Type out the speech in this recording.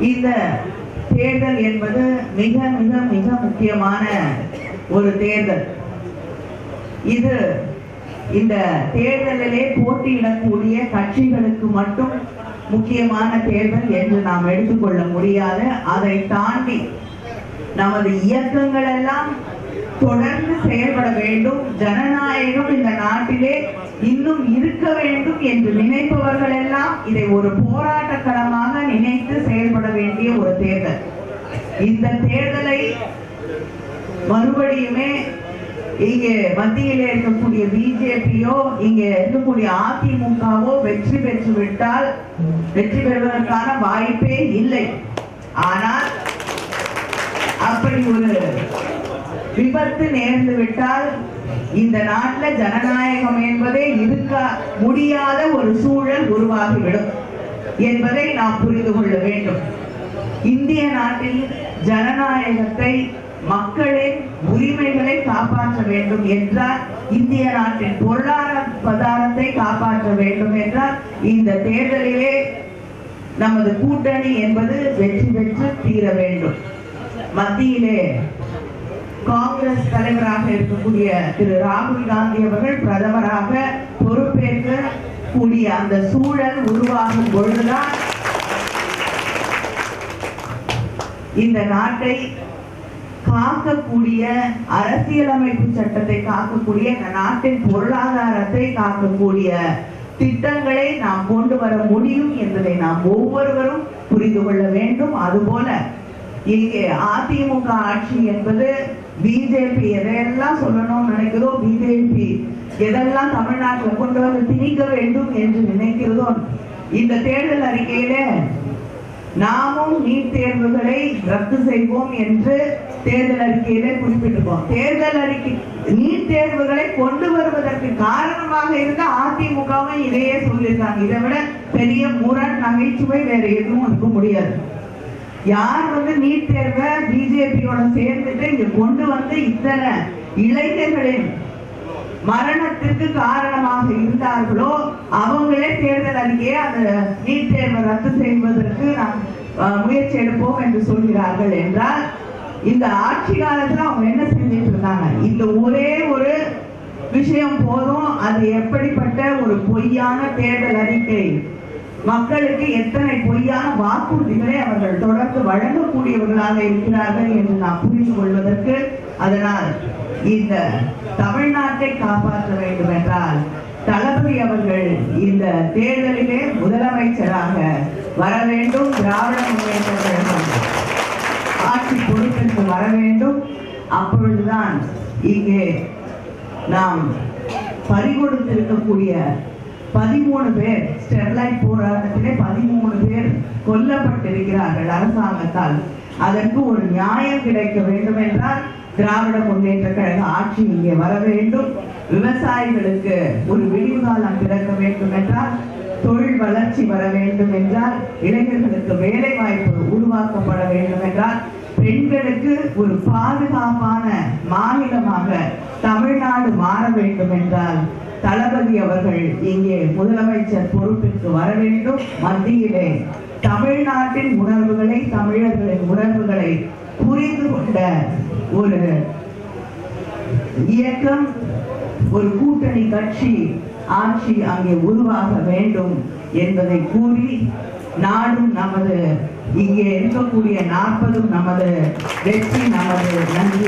இந்த தேர்தல் என்பது மிக மிக மிக முக்கியமான ஒரு தேர்தல். இது இந்த தேர்தலிலே போட்டியிடக்கூடிய கட்சிகளுக்கு மட்டும் முக்கியமான தேர்தல் என்று நாம் எடுத்துக்கொள்ள முடியாது. அதை தாண்டி நமது இயக்கங்கள் எல்லாம் தொடர்ந்து செயல்பட வேண்டும். ஜனநாயகம் இந்த நாட்டிலே இன்னும் இருக்க வேண்டும் என்று நினைப்பவர்கள் எல்லாம் இதை ஒரு போராட்ட களமாக நினைத்து செயல்பட வேண்டிய ஒரு தேர்தல். இந்த தேர்தலை மறுபடியுமே இங்கே மத்தியிலே இருக்கக்கூடிய பிஜேபியோ இங்க இருக்கக்கூடிய அதிமுகவோ வெற்றி பெற்று விட்டால் வெற்றி பெறுவதற்கான வாய்ப்பே இல்லை. ஆனால் அப்படி ஒரு விபத்து நேர்ந்து விட்டால் இந்த நாட்டுல ஜனநாயகம் என்பதே இருக்க முடியாத ஒரு சூழல் உருவாகிவிடும் என்பதை நாம் புரிந்து கொள்ள வேண்டும். இந்திய நாட்டில் ஜனநாயகத்தை மக்களின் உரிமைகளை காப்பாற்ற வேண்டும் என்றால் இந்திய நாட்டின் பொருளாதார பதாரத்தை காப்பாற்ற வேண்டும் என்றால் இந்த தேர்தலிலே நமது கூட்டணி என்பது வெற்றி பெற்று தீர வேண்டும். மத்தியிலே காங்கிரஸ் தலைவராக இருக்கக்கூடிய திரு ராகுல் காந்தி அவர்கள் பிரதமராக பொறுப்பேற்க கூடிய அந்த சூழல் உருவாகும் பொழுதுதான் இந்த நாட்டை காக்கக்கூடிய அரசியலமைப்பு சட்டத்தை காக்கக்கூடிய நாட்டின் பொருளாதாரத்தை காக்கக்கூடிய திட்டங்களை நாம் கொண்டு வர முடியும் என்பதை நாம் ஒவ்வொருவரும் புரிந்து கொள்ள வேண்டும். அதுபோல இங்கே அதிமுக ஆட்சி என்பது பிஜேபி எதையெல்லாம் சொல்லணும்னு நினைக்கிறதோ பிஜேபி எதெல்லாம் தமிழ்நாட்டில் கொண்டு வந்து திணிக்க வேண்டும் என்று நினைக்கிறதோ இந்த தேர்தல் அறிக்கையில நாமும் நீட் தேர்வுகளை ரத்து செய்வோம் என்று தேர்தல் அறிக்கையிலே குறிப்பிட்டிருக்கோம். தேர்தல் அறிக்கை நீட் தேர்வுகளை கொண்டு வருவதற்கு காரணமாக இருந்த அதிமுகவும் இதையே சொல்லியிருக்காங்க. இதை விட பெரிய முரண் நகைச்சுவை வேற எதுவும் இருக்க முடியாது. யார் வந்து நீட் தேர்வை பிஜேபியோட சேர்ந்துட்டு இங்க கொண்டு வந்து இத்தனை இளைஞர்களின் மரணத்திற்கு காரணமாக இருந்தார்களோ அவங்களே தேர்தல் அறிக்கையை அந்த நீட் தேர்வை ரத்து செய்வதற்கு நாம் முயற்சி எடுப்போம் என்று சொல்கிறார்கள் என்றால் இந்த ஆட்சி காலத்துல அவங்க என்ன செஞ்சிட்டு இருந்தாங்க? இந்த ஒரே ஒரு விஷயம் போதும். அது எப்படிப்பட்ட ஒரு பொய்யான தேர்தல் அறிக்கை? மக்களுக்கு எத்தனை பொய்யான வாக்குறுதிகளை அவர்கள் தொடர்ந்து வழங்கக்கூடியவர்களாக இருக்கிறார்கள் என்று நாம் புரிந்து கொள்வதற்கு அதனால் இந்த தமிழ்நாட்டை காப்பாற்ற வேண்டும் என்றால் தளபதி அவர்கள் இந்த தேர்தலிலே முதலமைச்சராக வர வேண்டும் திராவிட முன்னேற்ற கழகம் ஆட்சி பொறுப்பிற்கு வர வேண்டும். அப்பொழுதுதான் இங்கே நாம் பறிகொடுத்திருக்கக்கூடிய பதிமூணு பேர் ஸ்டெர்லைட் போராட்டத்திலே பதிமூணு பேர் கொல்லப்பட்டிருக்கிறார்கள் அரசாங்கத்தால். அதற்கு ஒரு நியாயம் கிடைக்க வேண்டும் என்றால் திராவிட முன்னேற்ற கழக ஆட்சி இங்கே வர வேண்டும். விவசாயிகளுக்கு ஒரு விடிவு காலம் பிறக்க வேண்டும் என்றால் தொழில் வளர்ச்சி வர வேண்டும் என்றால் இளைஞர்களுக்கு வேலை வாய்ப்பு உருவாக்கப்பட வேண்டும் என்றால் பெண்களுக்கு ஒரு பாதுகாப்பான மாநிலமாக தமிழ்நாடு மாற வேண்டும் என்றால் தளபதி அவர்கள் இங்கே முதலமைச்சர் பொறுப்பிற்கு வர வேண்டும். மத்தியிலே தமிழ்நாட்டின் உணர்வுகளை தமிழர்களின் உணர்வுகளை புரிந்து கொண்ட ஒரு இயக்கம் ஒரு கூட்டணி கட்சி ஆட்சி அங்கே உருவாக வேண்டும் என்பதை கூறி நாடும் நமது இங்கே இருக்கக்கூடிய நாற்பதும் நமது வெற்றி நமது நன்றி